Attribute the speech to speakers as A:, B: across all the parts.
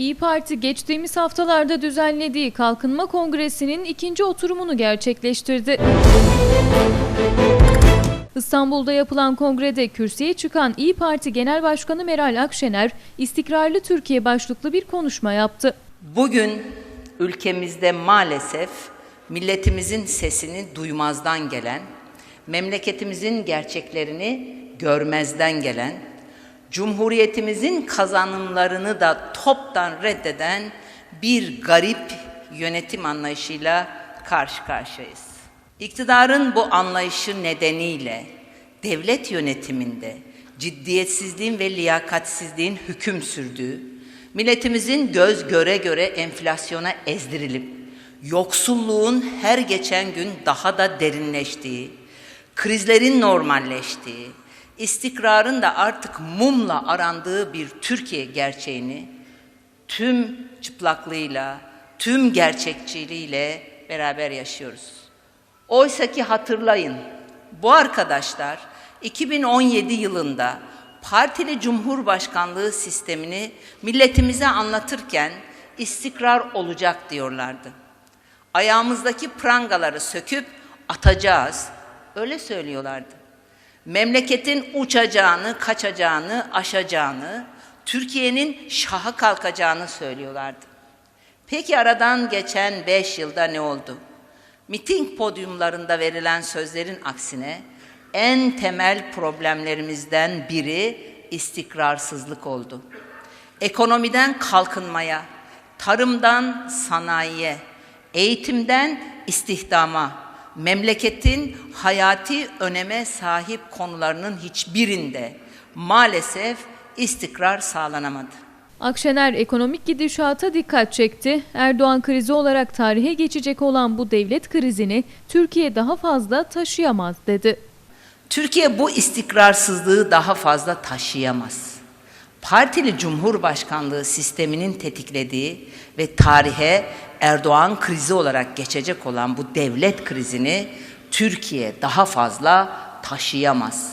A: İyi Parti geçtiğimiz haftalarda düzenlediği Kalkınma Kongresi'nin ikinci oturumunu gerçekleştirdi. İstanbul'da yapılan kongrede kürsüye çıkan İyi Parti Genel Başkanı Meral Akşener, istikrarlı Türkiye başlıklı bir konuşma yaptı.
B: Bugün ülkemizde maalesef milletimizin sesini duymazdan gelen, memleketimizin gerçeklerini görmezden gelen, cumhuriyetimizin kazanımlarını da toptan reddeden bir garip yönetim anlayışıyla karşı karşıyayız. İktidarın bu anlayışı nedeniyle devlet yönetiminde ciddiyetsizliğin ve liyakatsizliğin hüküm sürdüğü, milletimizin göz göre göre enflasyona ezdirilip yoksulluğun her geçen gün daha da derinleştiği, krizlerin normalleştiği, istikrarın da artık mumla arandığı bir Türkiye gerçeğini tüm çıplaklığıyla, tüm gerçekçiliğiyle beraber yaşıyoruz. Oysa ki hatırlayın, bu arkadaşlar 2017 yılında partili cumhurbaşkanlığı sistemini milletimize anlatırken istikrar olacak diyorlardı. Ayağımızdaki prangaları söküp atacağız, öyle söylüyorlardı. Memleketin uçacağını, kaçacağını, aşacağını, Türkiye'nin şaha kalkacağını söylüyorlardı. Peki aradan geçen beş yılda ne oldu? Miting podyumlarında verilen sözlerin aksine en temel problemlerimizden biri istikrarsızlık oldu. Ekonomiden kalkınmaya, tarımdan sanayiye, eğitimden istihdama, memleketin hayati öneme sahip konularının hiçbirinde maalesef istikrar sağlanamadı.
A: Akşener ekonomik gidişata dikkat çekti. Erdoğan krizi olarak tarihe geçecek olan bu devlet krizini Türkiye daha fazla taşıyamaz dedi.
B: Türkiye bu istikrarsızlığı daha fazla taşıyamaz. Partili Cumhurbaşkanlığı sisteminin tetiklediği ve tarihe Erdoğan krizi olarak geçecek olan bu devlet krizini Türkiye daha fazla taşıyamaz.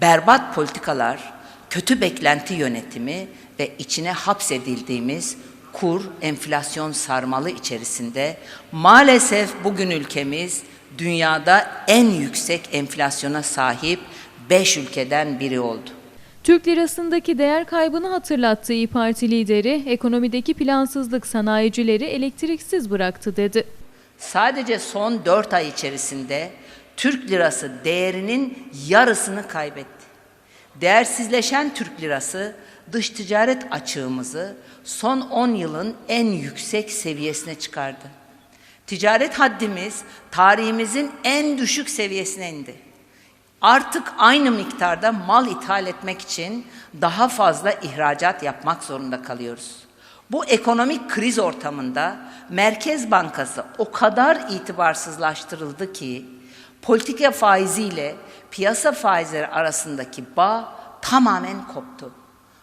B: Berbat politikalar, kötü beklenti yönetimi ve içine hapsedildiğimiz kur, enflasyon sarmalı içerisinde maalesef bugün ülkemiz dünyada en yüksek enflasyona sahip 5 ülkeden biri oldu.
A: Türk lirasındaki değer kaybını hatırlattığı İyi Parti lideri, ekonomideki plansızlık sanayicileri elektriksiz bıraktı dedi.
B: Sadece son 4 ay içerisinde Türk lirası değerinin yarısını kaybetti. Değersizleşen Türk lirası dış ticaret açığımızı son 10 yılın en yüksek seviyesine çıkardı. Ticaret haddimiz tarihimizin en düşük seviyesine indi. Artık aynı miktarda mal ithal etmek için daha fazla ihracat yapmak zorunda kalıyoruz. Bu ekonomik kriz ortamında Merkez Bankası o kadar itibarsızlaştırıldı ki politika faiziyle piyasa faizleri arasındaki bağ tamamen koptu.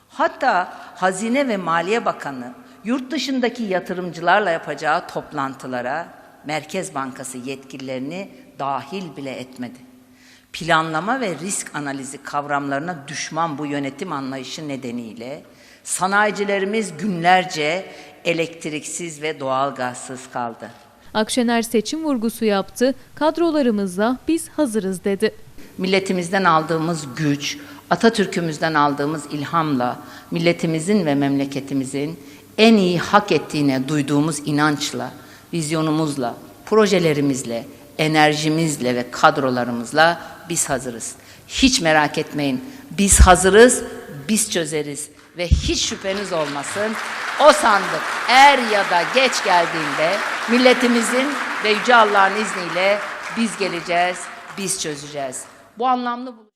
B: Hatta Hazine ve Maliye Bakanı yurt dışındaki yatırımcılarla yapacağı toplantılara Merkez Bankası yetkililerini dahil bile etmedi. Planlama ve risk analizi kavramlarına düşman bu yönetim anlayışı nedeniyle sanayicilerimiz günlerce elektriksiz ve doğalgazsız kaldı.
A: Akşener seçim vurgusu yaptı, kadrolarımızla biz hazırız dedi.
B: Milletimizden aldığımız güç, Atatürk'ümüzden aldığımız ilhamla, milletimizin ve memleketimizin en iyi hak ettiğine duyduğumuz inançla, vizyonumuzla, projelerimizle, enerjimizle ve kadrolarımızla biz hazırız. Hiç merak etmeyin. Biz hazırız, biz çözeriz ve hiç şüpheniz olmasın. O sandık er ya da geç geldiğinde milletimizin ve Yüce Allah'ın izniyle biz geleceğiz, biz çözeceğiz. Bu anlamlı bu.